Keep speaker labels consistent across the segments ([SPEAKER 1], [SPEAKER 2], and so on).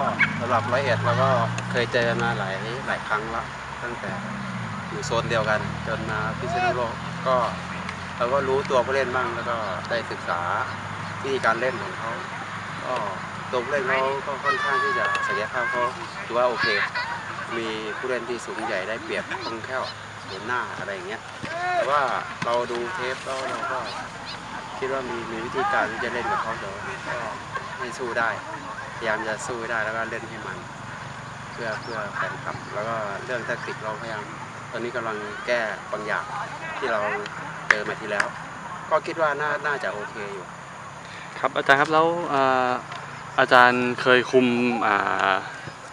[SPEAKER 1] ก็สำหรับร้อยเอ็ดเราก็เคยเจอมาหลายหลายครั้งแล้วตั้งแต่อยู่โซนเดียวกัน จนมาพิษณุโลกก็เราก็รู้ตัวผู้เล่นบ้างแล้วก็ได้ศึกษาวิธีการเล่นของเขาก็ตัวผู้เล่นเขาก็ค่อนข้างที่จะศักยภาพเขาถือว่าโอเค มีผู้เล่นที่สูงใหญ่ได้เปรียบคล่องแคล่วเดินหน้าอะไรอย่างเงี้ยแต่ว่าเราดูเทปแล้วเราก็คิดว่ามีมีวิธีการที่จะเล่นกับเขาเดี๋ยวก็ให้สู้ได้ พยายามจะสู้ได้แล้วก็เล่นให้มัน เพื่อเพื่อแฟนคลับแล้วก็เรื่องแทคติกเราพยายามตอนนี้กำลังแก้บางอย่างที่เราเจอมาที่แล้ว ก็คิดว่าน่าน่าจะโอเคอยู่
[SPEAKER 2] ครับอาจารย์ครับแล้วอาอาจารย์เคยคุม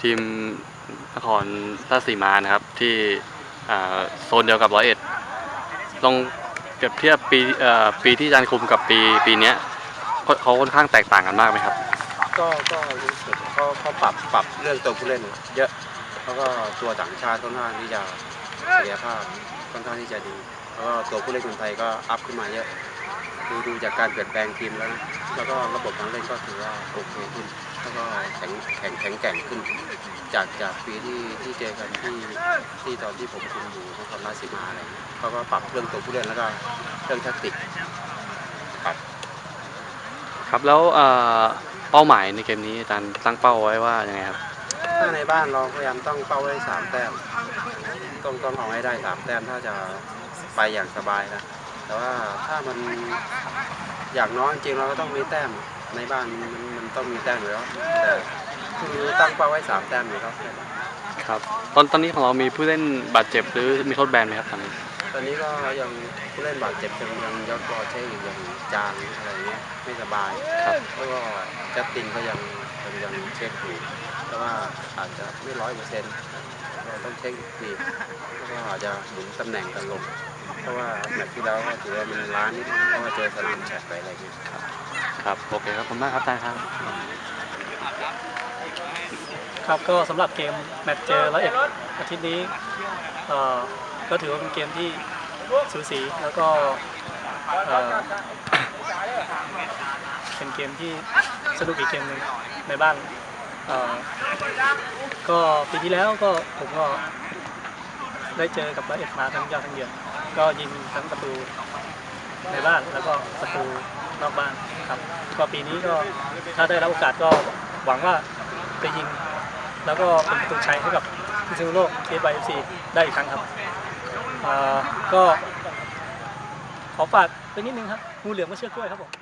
[SPEAKER 2] ทีมนครราชสีมานะครับที่โซนเดียวกับร้อยเอ็ดลองเปรียบเทียบปีปีที่อาจารย์คุมกับปีปีเนี้ยเขาค่อนข้างแตกต่างกันมากไหมครับ
[SPEAKER 1] ก็ก็รู้สึกเขาเขาปรับปรับเรื่องตัวผู้เล่นเยอะแล้วก็ตัวต่างชาติค่อนข้างที่จะศักยภาพค่อนข้างที่จะดี แล้วก็ตัวผู้เล่นคนไทยก็อัพขึ้นมาเยอะดูดูจากการเปลี่ยนแปลงทีมแล้วนะแล้วก็ระบบการเล่นก็ถือว่าโอเคขึ้น แล้วก็แข็งแข็งแข็งแกร่งขึ้น จากจากปีที่ที่เจอกันที่ที่ตอนที่ผมคุมอยู่นครราชสีมาอะไรเงี้ยเขาก็ปรับเรื่องตัวผู้เล่นแล้วก็เรื่องแทคติกปรับ
[SPEAKER 2] ครับแล้วอ่าเป้าหมายในเกมนี้อาจารย์ตั้งเป้าไว้ว่ายังไงครับ
[SPEAKER 1] ถ้าในบ้านเราพยายามต้องเป้าไว้สามแต้มต้องต้องเอาให้ได้สามแต้มถ้าจะไปอย่างสบายนะแต่ว่าถ้ามันอย่างน้อยจริงๆเราก็ต้องมีแต้มในบ้านมันมันมันต้องมีแต้มอยู่แล้วแต่คือตั้งเป้าไว้สามแต้มอยู่ครับ
[SPEAKER 2] ครับตอนตอนนี้ของเรามีผู้เล่นบาดเจ็บหรือมีโทษแบนไหมครับตอนนี้
[SPEAKER 1] ตอนนี้ก็ยังผู้เล่นบาดเจ็บยังยังยอดบอลเช่อยู่ยังจางอะไรเงี้ยไม่สบาย
[SPEAKER 2] ครับ
[SPEAKER 1] แล้วก็จัสตินก็ยังยังยังเช็คอยู่แต่ว่าอาจจะไม่ร้อยเปอร์เซ็นต์เราต้องเช็คอีกทีแล้วก็อาจจะหมุนตำแหน่งกันลง เพราะว่าแมตช์ที่แล้วก็ถือว่ามันล้านิดนึงเพราะว่าเจอสนามแฉกไปอะไรเงี้ยครับ
[SPEAKER 2] ครับโอเคครับขอบคุณมากครับอาจารย์ครับ
[SPEAKER 3] ครับก็สำหรับเกมแมตช์เจอร้อยเอ็ดอาทิตย์นี้เอ่อ ก็ถือว่าเป็นเกมที่สูสีแล้วก็เป็นเกมที่สนุกอีกเกมหนึ่งในบ้านก็ปีที่แล้วก็ผมก็ได้เจอกับร้อยเอ็ดมาทั้งยอดทั้งเยือนก็ยิงทั้งประตูในบ้านแล้วก็ประตูนอกบ้านครับก็ปีนี้ก็ถ้าได้รับโอกาสก็หวังว่าจะยิง แล้วก็เป็นประตูชัยให้กับพิษณุโลกเอฟไอเอฟซีได้อีกครั้งครับ ก็ขอฝากไปนิดนึงครับงูเหลือมก็เชือกกล้วยครับผม